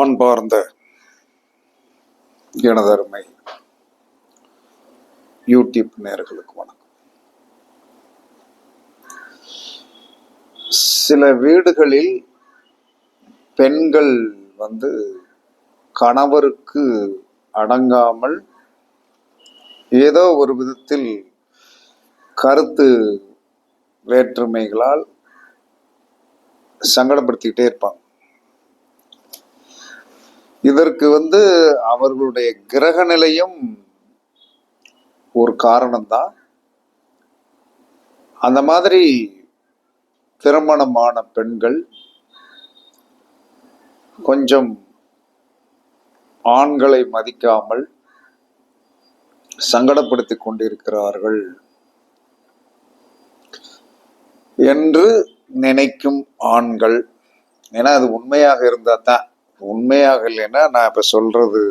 அன்பார்ந்த எனதருமை யூடியூப் நேர்களுக்கு வணக்கம். சில வீடுகளில் பெண்கள் வந்து கணவருக்கு அடங்காமல் ஏதோ ஒரு விதத்தில் கருத்து வேற்றுமைகளால் சங்கடப்படுத்திக்கிட்டே இருப்பாங்க. இதற்கு வந்து அவர்களுடைய கிரக நிலையும் ஒரு காரணம்தான். அந்த மாதிரி திருமணமான பெண்கள் கொஞ்சம் ஆண்களை மதிக்காமல் சங்கடப்படுத்திக் கொண்டிருக்கிறார்கள் என்று நினைக்கும் ஆண்கள். ஏன்னா அது உண்மையாக இருந்தால் தான் உண்மையாக இல்லைன்னா நான் இப்போ சொல்றது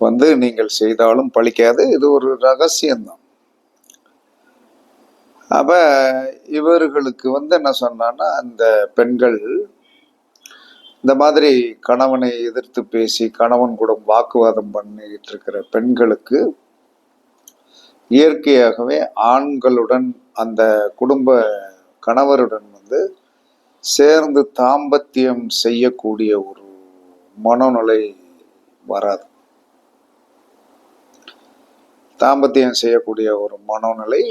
வந்து நீங்கள் செய்தாலும் பழிக்காது. இது ஒரு ரகசியம்தான். அப்ப இவர்களுக்கு வந்து என்ன சொன்னான்னா அந்த பெண்கள் இந்த மாதிரி கணவனை எதிர்த்து பேசி கணவன் கூட வாக்குவாதம் பண்ணிட்டு இருக்கிற பெண்களுக்கு இயற்கையாகவே ஆண்களுடன் அந்த குடும்ப கணவருடன் வந்து சேர்ந்து தாம்பத்தியம் செய்யக்கூடிய ஒரு மனநிலை வராது. தாம்பத்தியம் செய்யக்கூடிய ஒரு மனோநிலை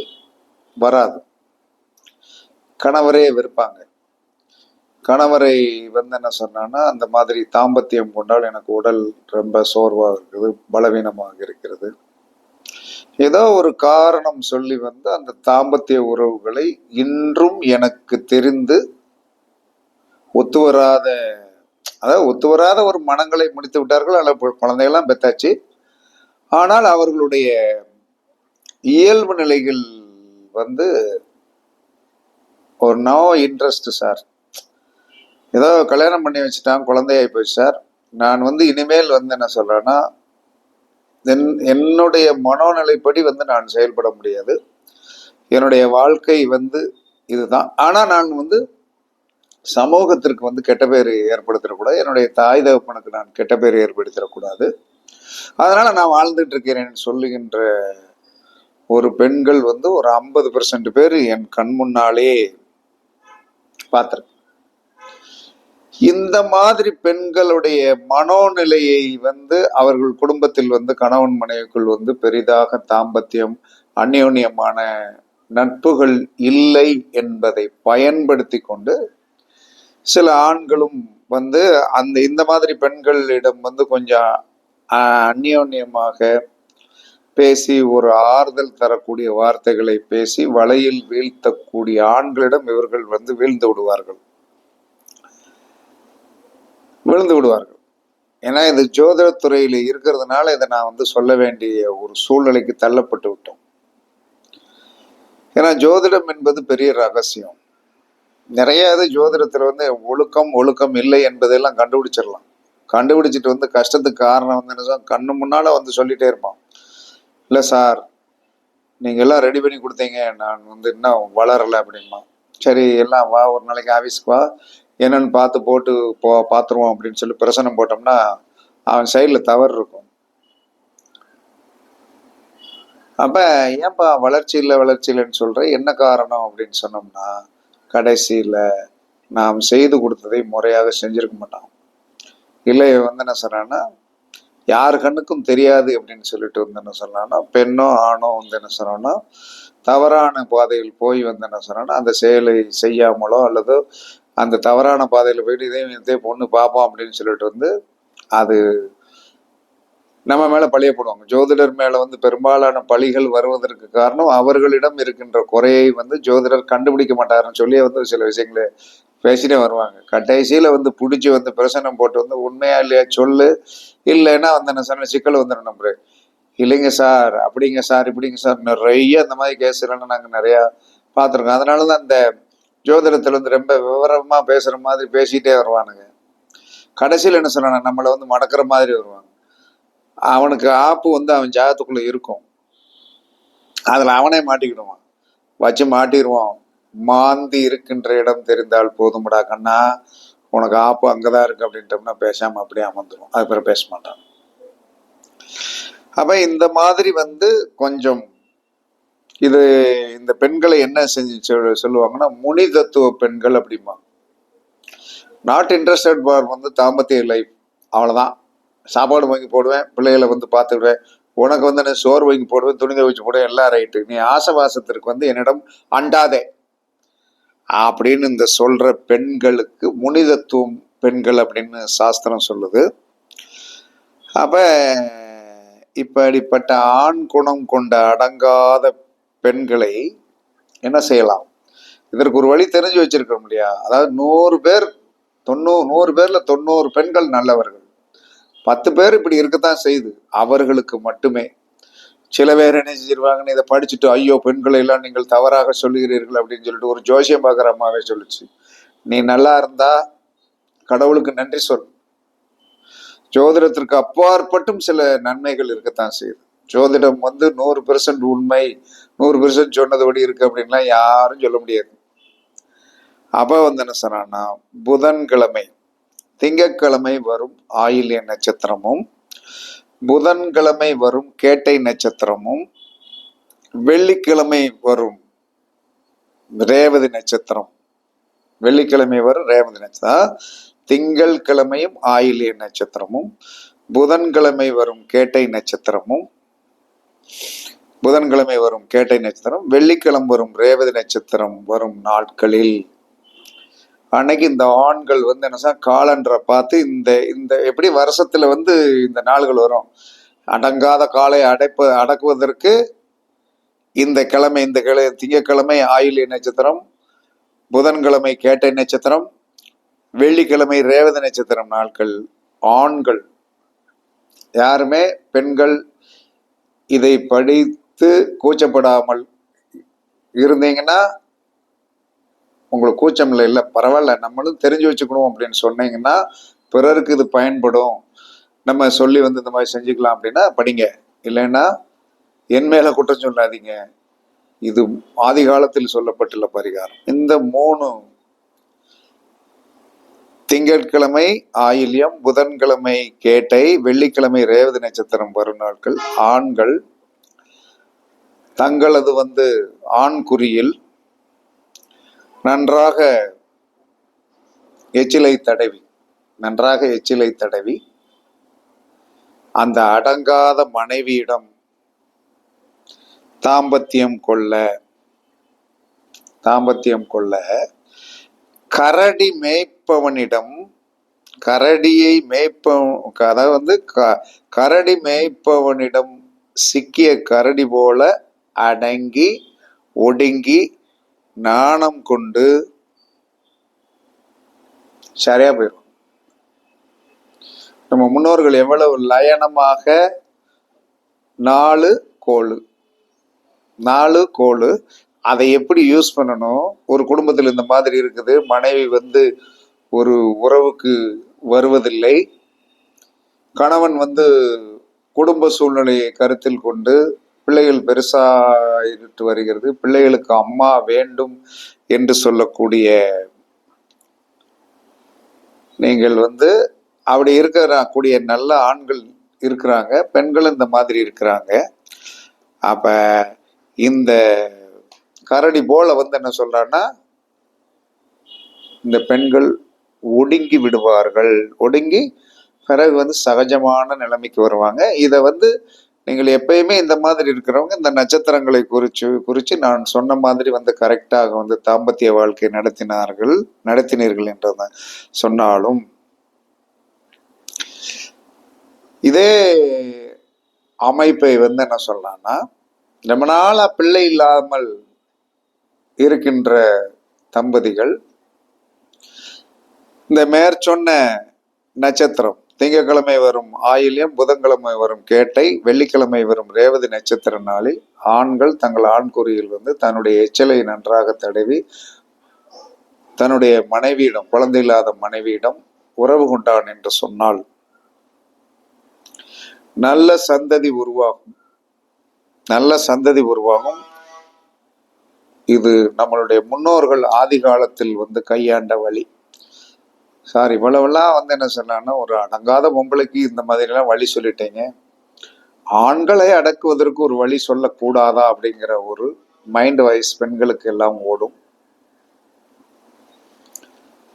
வராது. கணவரே விற்பாங்க கணவரை வந்து என்ன சொன்னான்னா அந்த மாதிரி தாம்பத்தியம் கொண்டால் எனக்கு உடல் ரொம்ப சோர்வாக இருக்குது பலவீனமாக இருக்கிறது. ஏதோ ஒரு காரணம் சொல்லி வந்து அந்த தாம்பத்திய உறவுகளை இன்றும் எனக்கு தெரிந்து ஒத்து வராத அதாவது ஒத்து வராத ஒரு மனங்களை முடித்து விட்டார்கள். அல்ல குழந்தைகள்லாம் குழந்தையெல்லாம் பெத்தாச்சு. ஆனால் அவர்களுடைய இயல்பு நிலைகள் வந்து ஒரு நோ இன்ட்ரெஸ்ட் சார். ஏதோ கல்யாணம் பண்ணி வச்சுட்டான் குழந்தையாகி போச்சு சார். நான் வந்து இனிமேல் வந்து என்ன சொல்கிறேன்னா என் என்னுடைய மனோநிலைப்படி வந்து நான் செயல்பட முடியாது. என்னுடைய வாழ்க்கை வந்து இதுதான். ஆனால் நான் வந்து சமூகத்திற்கு வந்து கெட்ட பேர் ஏற்படுத்திடக்கூடாது. என்னுடைய தாய் தகப்பனுக்கு நான் கெட்ட பேர் ஏற்படுத்திடக்கூடாது. அதனால நான் வாழ்ந்துட்டு இருக்கிறேன் சொல்லுகின்ற ஒரு பெண்கள் வந்து ஒரு ஐம்பது பெர்சன்ட் பேர் என் கண் முன்னாலே பார்த்துருக்கேன். இந்த மாதிரி பெண்களுடைய மனோநிலையை வந்து அவர்கள் குடும்பத்தில் வந்து கணவன் மனைவிக்குள் வந்து பெரிதாக தாம்பத்தியம் அந்யோன்யமான நட்புகள் இல்லை என்பதை பயன்படுத்தி கொண்டு சில ஆண்களும் வந்து அந்த இந்த மாதிரி பெண்களிடம் வந்து கொஞ்சம் ஆஹ், அந்யோன்யமாக பேசி ஒரு ஆறுதல் தரக்கூடிய வார்த்தைகளை பேசி வலையில் வீழ்த்தக்கூடிய ஆண்களிடம் இவர்கள் வந்து வீழ்ந்து விடுவார்கள். விழுந்து விடுவார்கள். ஏன்னா இது ஜோதிடத்துறையில் இருக்கிறதுனால இதை நான் வந்து சொல்ல வேண்டிய ஒரு சூழ்நிலைக்கு தள்ளப்பட்டு விட்டோம். ஏன்னா ஜோதிடம் என்பது பெரிய ரகசியம். நிறைய இது ஜோதிடத்தில் வந்து ஒழுக்கம் ஒழுக்கம் இல்லை என்பதெல்லாம் கண்டுபிடிச்சிடலாம். கண்டுபிடிச்சிட்டு வந்து கஷ்டத்துக்கு காரணம் வந்து என்ன கண்ணு முன்னால வந்து சொல்லிட்டே இருப்பான். இல்லை சார் நீங்கள் எல்லாம் ரெடி பண்ணி கொடுத்தீங்க. நான் வந்து இன்னும் வளரலை அப்படிமா சரி எல்லாம் வா ஒரு நாளைக்கு ஆஃபீஸ்க்கு வா. என்னென்னு பார்த்து போட்டு போ பார்த்துருவோம் அப்படின்னு சொல்லி பிரசனம் போட்டோம்னா அவன் சைடில் தவறு இருக்கும். அப்போ ஏன்பா வளர்ச்சி இல்லை வளர்ச்சி இல்லைன்னு சொல்கிற என்ன காரணம்? அப்படின்னு சொன்னோம்னா கடைசியில் நாம் செய்து கொடுத்ததை முறையாக செஞ்சிருக்க மாட்டான். இல்லை வந்து என்ன சொல்கிறேன்னா யார் கண்ணுக்கும் தெரியாது அப்படின்னு சொல்லிட்டு வந்து என்ன சொல்றான்னா பெண்ணோ ஆணோ வந்து என்ன சொல்றான்னா தவறான பாதையில் போய் வந்து என்ன சொல்றான்னா அந்த செயலை செய்யாமலோ அல்லது அந்த தவறான பாதையில் போயிட்டு இதே இதே பொண்ணு பார்ப்போம் அப்படின்னு சொல்லிட்டு வந்து அது நம்ம மேல பழிய போடுவாங்க. ஜோதிடர் மேல வந்து பெரும்பாலான பழிகள் வருவதற்கு காரணம் அவர்களிடம் இருக்கின்ற குறையை வந்து ஜோதிடர் கண்டுபிடிக்க மாட்டாருன்னு சொல்லி வந்து சில விஷயங்களை பேசிட்டே வருவாங்க. கடைசியில வந்து பிடிச்சி வந்து பிரசனம் போட்டு வந்து உண்மையா இல்லையா சொல்லு. இல்லைன்னா வந்து என்ன சொன்ன சிக்கல் வந்துடும் நம்புற இல்லைங்க சார் அப்படிங்க சார் இப்படிங்க சார் நிறைய அந்த மாதிரி கேஸ்லாம் நாங்க நிறைய பார்த்துருக்கோம். அதனால தான் அந்த ஜோதிடத்துல வந்து ரொம்ப விவரமா பேசுற மாதிரி பேசிட்டே வருவானுங்க. கடைசியில் என்ன சொல்லணும் நம்மளை வந்து மடக்கிற மாதிரி வருவாங்க. அவனுக்கு ஆப்பு வந்து அவன் ஜாகத்துக்குள்ளே இருக்கும். அதுல அவனே மாட்டிக்கிடுவான். வச்சு மாட்டிடுவான் மாந்தி இருக்கின்ற இடம் தெரிந்தால் போதும்டா கண்ணா. உனக்கு ஆப்பு அங்கதான் இருக்கு அப்படின்ட்டோம்னா பேசாம அப்படியே அமர்ந்துடும் அது பிறகு பேச மாட்டான். அப்ப இந்த மாதிரி வந்து கொஞ்சம் இது இந்த பெண்களை என்ன செஞ்சு சொல்லுவாங்கன்னா முனி தத்துவ பெண்கள் அப்படிமா நாட் இன்ட்ரெஸ்டட் பார் வந்து தாம்பத்திய லைஃப் அவ்வளவுதான். சாப்பாடு வாங்கி போடுவேன் பிள்ளைகளை வந்து பார்த்துக்கிடுவேன். உனக்கு வந்து நான் சோறு வாங்கி போடுவேன் துணிதை வச்சு போடுவேன் எல்லாம் ரைட்டு நீ ஆசவாசத்திற்கு வந்து என்னிடம் அண்டாதே. அப்படின்னு இந்த சொல்ற பெண்களுக்கு முனிதத்துவம் பெண்கள் அப்படின்னு சாஸ்திரம் சொல்லுது. அப்ப இப்படிப்பட்ட ஆண் குணம் கொண்ட அடங்காத பெண்களை என்ன செய்யலாம்? இதற்கு ஒரு வழி தெரிஞ்சு வச்சிருக்கோம் இல்லையா? அதாவது நூறு பேர் தொண்ணூறு நூறு பேர்ல தொண்ணூறு பெண்கள் நல்லவர்கள். பத்து பேர் இப்படி இருக்கத்தான் செய்யுது அவர்களுக்கு மட்டுமே. சில பேர் என்ன செஞ்சிருவாங்கன்னு இதை படிச்சுட்டு ஐயோ பெண்களை எல்லாம் நீங்கள் தவறாக சொல்லுகிறீர்கள் அப்படின்னு சொல்லிட்டு ஒரு ஜோசியம் பார்க்குற அம்மாவே சொல்லுச்சு. நீ நல்லா இருந்தா கடவுளுக்கு நன்றி சொல். ஜோதிடத்திற்கு அப்பாற்பட்டும் சில நன்மைகள் இருக்கத்தான் செய்யுது. ஜோதிடம் வந்து நூறு பெர்சன்ட் உண்மை நூறு பெர்சன்ட் சொன்னதுபடி இருக்கு அப்படின்லாம் யாரும் சொல்ல முடியாது. அப்போ வந்து என்ன சொன்னான்னா புதன்கிழமை. திங்கட்கிழமை வரும் ஆயில்ய நட்சத்திரமும் புதன்கிழமை வரும் கேட்டை நட்சத்திரமும் வெள்ளிக்கிழமை வரும் ரேவதி நட்சத்திரம். வெள்ளிக்கிழமை வரும் ரேவதி நட்சத்திரம். திங்கள் கிழமையும் ஆயிலிய நட்சத்திரமும் புதன்கிழமை வரும் கேட்டை நட்சத்திரமும் புதன்கிழமை வரும் கேட்டை நட்சத்திரம் வெள்ளிக்கிழமை வரும் ரேவதி நட்சத்திரம் வரும் நாட்களில். அன்னைக்கு இந்த ஆண்கள் வந்து என்ன சொன்னா, காலண்டரை பார்த்து இந்த இந்த எப்படி வருஷத்துல வந்து இந்த நாள்கள் வரும்? அடங்காத காலை அடைப்ப அடக்குவதற்கு இந்த கிழமை இந்த கிழமை திங்கக்கிழமை ஆயில்ய நட்சத்திரம் புதன்கிழமை கேட்டை நட்சத்திரம் வெள்ளிக்கிழமை ரேவதி நட்சத்திரம் நாட்கள் ஆண்கள். யாருமே பெண்கள் இதை படித்து கூச்சப்படாமல் இருந்தீங்கன்னா உங்களுக்கு கூச்சம் இல்லை இல்லை பரவாயில்ல நம்மளும் தெரிஞ்சு வச்சுக்கணும் அப்படின்னு சொன்னீங்கன்னா பிறருக்கு இது பயன்படும். நம்ம சொல்லி வந்து இந்த மாதிரி செஞ்சுக்கலாம் அப்படின்னா படிங்க. இல்லைன்னா என் மேல குற்றம் சொல்லாதீங்க. இது ஆதி காலத்தில் சொல்லப்பட்டுள்ள பரிகாரம். இந்த மூணு திங்கட்கிழமை ஆயில்யம் புதன்கிழமை கேட்டை வெள்ளிக்கிழமை ரேவதி நட்சத்திரம் வரும் நாட்கள் ஆண்கள் தங்களது வந்து ஆண் குறியில் நன்றாக எச்சிலை தடவி நன்றாக எச்சிலை தடவி அந்த அடங்காத மனைவியிடம் தாம்பத்தியம் கொள்ள தாம்பத்தியம் கொள்ள கரடி மேய்ப்பவனிடம் கரடியை மேய்ப்ப அதாவது வந்து க- கரடி மேய்ப்பவனிடம் சிக்கிய கரடி போல அடங்கி ஒடுங்கி நாணம் கொண்டு சரியா போயிடும் நம்ம முன்னோர்கள் எவ்வளவு லயனமாக நாலு கோழு நாலு கோழு அதை எப்படி யூஸ் பண்ணணும்? ஒரு குடும்பத்தில் இந்த மாதிரி இருக்குது மனைவி வந்து ஒரு உறவுக்கு வருவதில்லை. கணவன் வந்து குடும்ப சூழ்நிலையை கருத்தில் கொண்டு பிள்ளைகள் பெருசாகிட்டு வருகிறது. பிள்ளைகளுக்கு அம்மா வேண்டும் என்று சொல்லக்கூடிய நீங்கள் வந்து அப்படி இருக்கிற கூடிய நல்ல ஆண்கள் இருக்கிறாங்க பெண்கள் இந்த மாதிரி இருக்கிறாங்க. அப்ப இந்த கரடி போல வந்து என்ன சொல்றான்னா இந்த பெண்கள் ஒடுங்கி விடுவார்கள். ஒடுங்கி பிறகு வந்து சகஜமான நிலைமைக்கு வருவாங்க. இதை வந்து நீங்கள் எப்பயுமே இந்த மாதிரி இருக்கிறவங்க இந்த நட்சத்திரங்களை குறிச்சு குறித்து நான் சொன்ன மாதிரி வந்து கரெக்டாக வந்து தாம்பத்திய வாழ்க்கை நடத்தினார்கள் நடத்தினீர்கள் என்றத சொன்னாலும் இதே அமைப்பை வந்து என்ன சொல்லலாம்னா ரொம்ப நாளா பிள்ளை இல்லாமல் இருக்கின்ற தம்பதிகள் இந்த மேற்சொன்ன நட்சத்திரம் திங்கக்கிழமை வரும் ஆயில்யம் புதன்கிழமை வரும் கேட்டை வெள்ளிக்கிழமை வரும் ரேவதி நட்சத்திர நாளில் ஆண்கள் தங்கள் ஆண்குறியில் வந்து தன்னுடைய எச்சலை நன்றாக தடவி தன்னுடைய மனைவியிடம் குழந்தை இல்லாத மனைவியிடம் உறவு கொண்டான் என்று சொன்னால் நல்ல சந்ததி உருவாகும். நல்ல சந்ததி உருவாகும். இது நம்மளுடைய முன்னோர்கள் ஆதி காலத்தில் வந்து கையாண்ட வழி. சார் இவ்வளவெல்லாம் வந்து என்ன சொன்னான்னா ஒரு அடங்காத பொம்பளைக்கு இந்த மாதிரிலாம் வழி சொல்லிட்டீங்க. ஆண்களை அடக்குவதற்கு ஒரு வழி சொல்லக்கூடாதா அப்படிங்கிற ஒரு மைண்ட் வைஸ் பெண்களுக்கு எல்லாம் ஓடும்.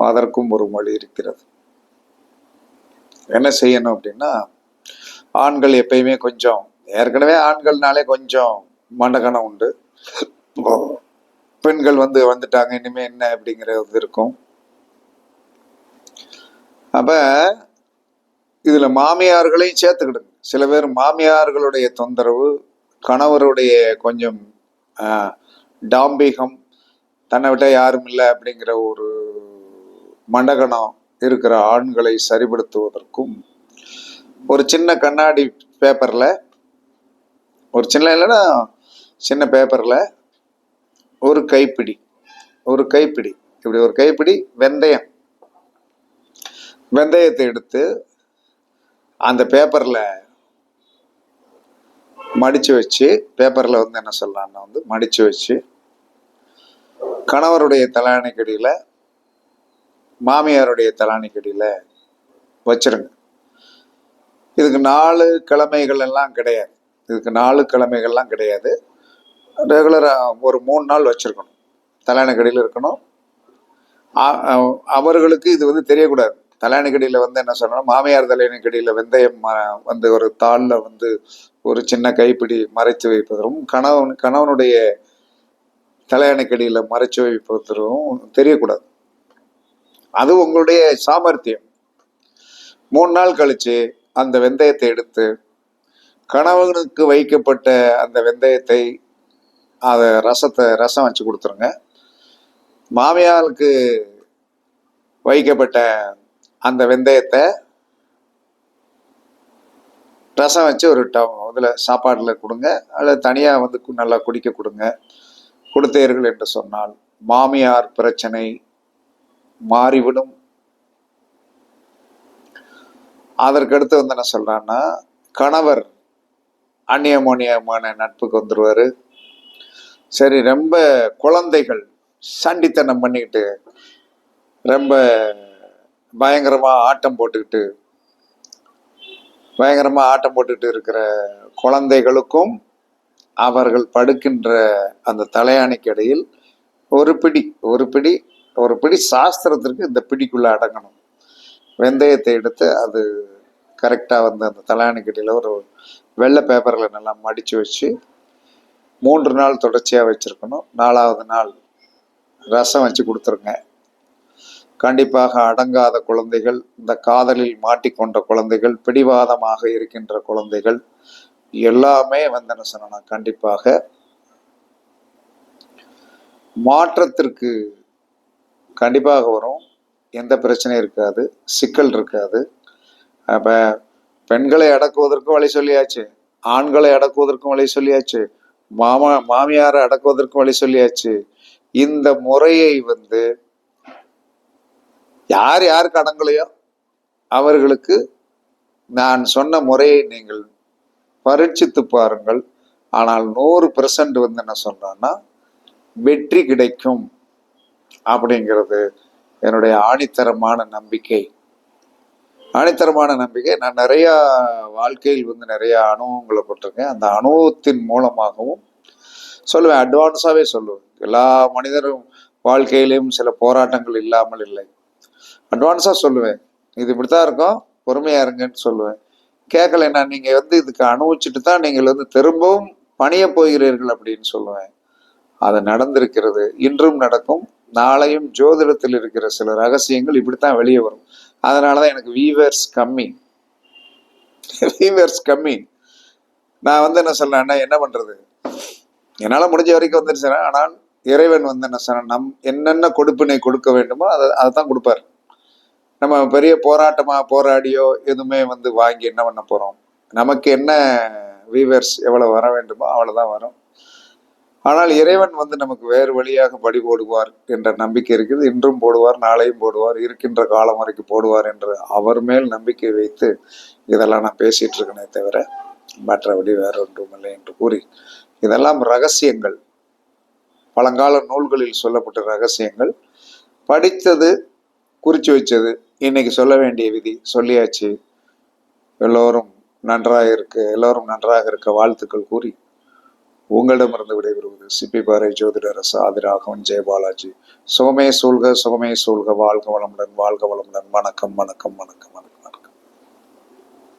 அதற்கும் ஒரு மொழி இருக்கிறது. என்ன செய்யணும் அப்படின்னா ஆண்கள் எப்பயுமே கொஞ்சம் ஏற்கனவே ஆண்கள்னாலே கொஞ்சம் மண்டகணம் உண்டு. பெண்கள் வந்து வந்துட்டாங்க இனிமே என்ன அப்படிங்கிறது இருக்கும். அப்போ இதில் மாமியார்களையும் சேர்த்துக்கிடுங்க. சில பேர் மாமியார்களுடைய தொந்தரவு கணவருடைய கொஞ்சம் டாம்பீகம் டாம்பிகம் தன்னை விட்ட யாரும் இல்லை அப்படிங்கிற ஒரு மண்டகணம் இருக்கிற ஆண்களை சரிப்படுத்துவதற்கும் ஒரு சின்ன கண்ணாடி பேப்பரில் ஒரு சின்ன இல்லைன்னா சின்ன பேப்பரில் ஒரு கைப்பிடி ஒரு கைப்பிடி இப்படி ஒரு கைப்பிடி வெந்தயம். வெந்தயத்தை எடுத்து அந்த பேப்பரில் மடித்து வச்சு பேப்பரில் வந்து என்ன சொல்லலாம்னா வந்து மடித்து வச்சு கணவருடைய தலாணிக்கடியில மாமியாருடைய தலாணிக்கடியில வச்சிருங்க. இதுக்கு நாலு கிழமைகள் எல்லாம் கிடையாது. இதுக்கு நாலு கிழமைகள்லாம் கிடையாது. ரெகுலராக ஒரு மூணு நாள் வச்சிருக்கணும். தலாணிக்கடியில் இருக்கணும். அவர்களுக்கு இது வந்து தெரியக்கூடாது. தலையணைக்கடியில் வந்து என்ன சொல்லணும் மாமியார் தலையணைக்கடியில் வெந்தயம் ம- வந்து ஒரு தாளில் வந்து ஒரு சின்ன கைப்பிடி மறைத்து வைப்பதும் கணவன் கணவனுடைய தலையணைக்கடியில் மறைச்சு வைப்பதும் தெரியக்கூடாது. அது உங்களுடைய சாமர்த்தியம். மூணு நாள் கழித்து அந்த வெந்தயத்தை எடுத்து கணவனுக்கு வைக்கப்பட்ட அந்த வெந்தயத்தை அதை ரசத்தை ரசம் வச்சு கொடுத்துருங்க. மாமியாருக்கு வைக்கப்பட்ட அந்த வெந்தயத்தை ரசம் வச்சு ஒரு ட இதில் சாப்பாடில் கொடுங்க. அல்லது தனியாக வந்து நல்லா குடிக்க கொடுங்க. கொடுத்தீர்கள் என்று சொன்னால் மாமியார் பிரச்சனை மாறிவிடும். அதற்கடுத்து வந்து என்ன சொல்கிறான்னா கணவர் அந்நியமோனியமான நட்புக்கு வந்துடுவார் சரி ரொம்ப குழந்தைகள் சண்டித்தனம் பண்ணிக்கிட்டு ரொம்ப பயங்கரமா ஆட்டம் போட்டுக்கிட்டு பயங்கரமா ஆட்டம் போட்டுக்கிட்டு இருக்கிற குழந்தைகளுக்கும் அவர்கள் படுக்கின்ற அந்த தலையாணிக்கு இடையில் ஒரு பிடி ஒரு பிடி ஒரு பிடி சாஸ்திரத்திற்கு இந்த பிடிக்குள்ள அடங்கணும். வெந்தயத்தை எடுத்து அது கரெக்டாக வந்து அந்த தலையாணிக்கு ஒரு வெள்ளை பேப்பரில் நல்லா மடித்து வச்சு மூன்று நாள் தொடர்ச்சியாக வச்சுருக்கணும். நாலாவது நாள் ரசம் வச்சு கொடுத்துருங்க. கண்டிப்பாக அடங்காத குழந்தைகள் இந்த காதலில் மாட்டிக்கொண்ட குழந்தைகள் பிடிவாதமாக இருக்கின்ற குழந்தைகள் எல்லாமே வந்தன சொன்னா கண்டிப்பாக மாற்றத்திற்கு கண்டிப்பாக வரும். எந்த பிரச்சனையும் இருக்காது சிக்கல் இருக்காது. அப்ப பெண்களை அடக்குவதற்கும் வழி சொல்லியாச்சு ஆண்களை அடக்குவதற்கும் வழி சொல்லியாச்சு மாமா மாமியாரை அடக்குவதற்கும் வழி சொல்லியாச்சு. இந்த முறையை வந்து யார் யாருக்கு அடங்கலையோ அவர்களுக்கு நான் சொன்ன முறையை நீங்கள் பரீட்சித்து பாருங்கள். ஆனால் நூறு பெர்சன்ட் வந்து என்ன சொல்றேன்னா வெற்றி கிடைக்கும் அப்படிங்கிறது என்னுடைய ஆணித்தரமான நம்பிக்கை. ஆணித்தரமான நம்பிக்கை. நான் நிறைய வாழ்க்கையில் வந்து நிறைய அனுபவங்களை போட்டிருக்கேன். அந்த அனுபவத்தின் மூலமாகவும் சொல்லுவேன். அட்வான்ஸாகவே சொல்லுவேன். எல்லா மனிதரும் வாழ்க்கையிலையும் சில போராட்டங்கள் இல்லாமல் இல்லை. அட்வான்ஸாக சொல்லுவேன். இது இப்படித்தான் இருக்கும் பொறுமையாக இருங்கன்னு சொல்லுவேன். கேட்கலைன்னா நீங்கள் வந்து இதுக்கு அனுபவிச்சுட்டு தான் நீங்கள் வந்து திரும்பவும் பணிய போகிறீர்கள் அப்படின்னு சொல்லுவேன். அது நடந்திருக்கிறது. இன்றும் நடக்கும். நாளையும் ஜோதிடத்தில் இருக்கிற சில ரகசியங்கள் இப்படித்தான் வெளியே வரும். அதனாலதான் எனக்கு வீவர்ஸ் கம்மி. வீவர்ஸ் கம்மி. நான் வந்து என்ன சொல்றேன்னா என்ன பண்றது? என்னால் முடிஞ்ச வரைக்கும் வந்துருச்சேன் ஆனால் இறைவன் வந்து என்ன சொன்ன நம் என்னென்ன கொடுப்பினை கொடுக்க வேண்டுமோ அதை அதை தான் கொடுப்பார். நம்ம பெரிய போராட்டமாக போராடியோ எதுவுமே வந்து வாங்கி என்ன பண்ண போகிறோம் நமக்கு என்ன வீவர்ஸ் எவ்வளோ வர வேண்டுமோ அவ்வளோதான் வரும். ஆனால் இறைவன் வந்து நமக்கு வேறு வழியாக படி போடுவார் என்ற நம்பிக்கை இருக்குது. இன்றும் போடுவார் நாளையும் போடுவார் இருக்கின்ற காலம் வரைக்கும் போடுவார் என்று அவர் மேல் நம்பிக்கை வைத்து இதெல்லாம் நான் பேசிட்டு இருக்கேனே தவிர மற்றபடி வேற ஒன்றும் இல்லை என்று கூறி இதெல்லாம் ரகசியங்கள். பழங்கால நூல்களில் சொல்லப்பட்ட ரகசியங்கள். படித்தது குறித்து வச்சது இன்னைக்கு சொல்ல வேண்டிய விதி சொல்லியாச்சு. எல்லோரும் நன்றாக இருக்க எல்லோரும் நன்றாக இருக்க வாழ்த்துக்கள் கூறி உங்களிடமிருந்து விடைபெறுவது சிப்பி பாறை ஜோதிடர் சாதிராகவன் ஜெயபாலாஜி சுகமே சூழ்க சுகமே சூழ்க. வாழ்க வளமுடன் வாழ்க வளமுடன். வணக்கம் வணக்கம் வணக்கம் வணக்கம்.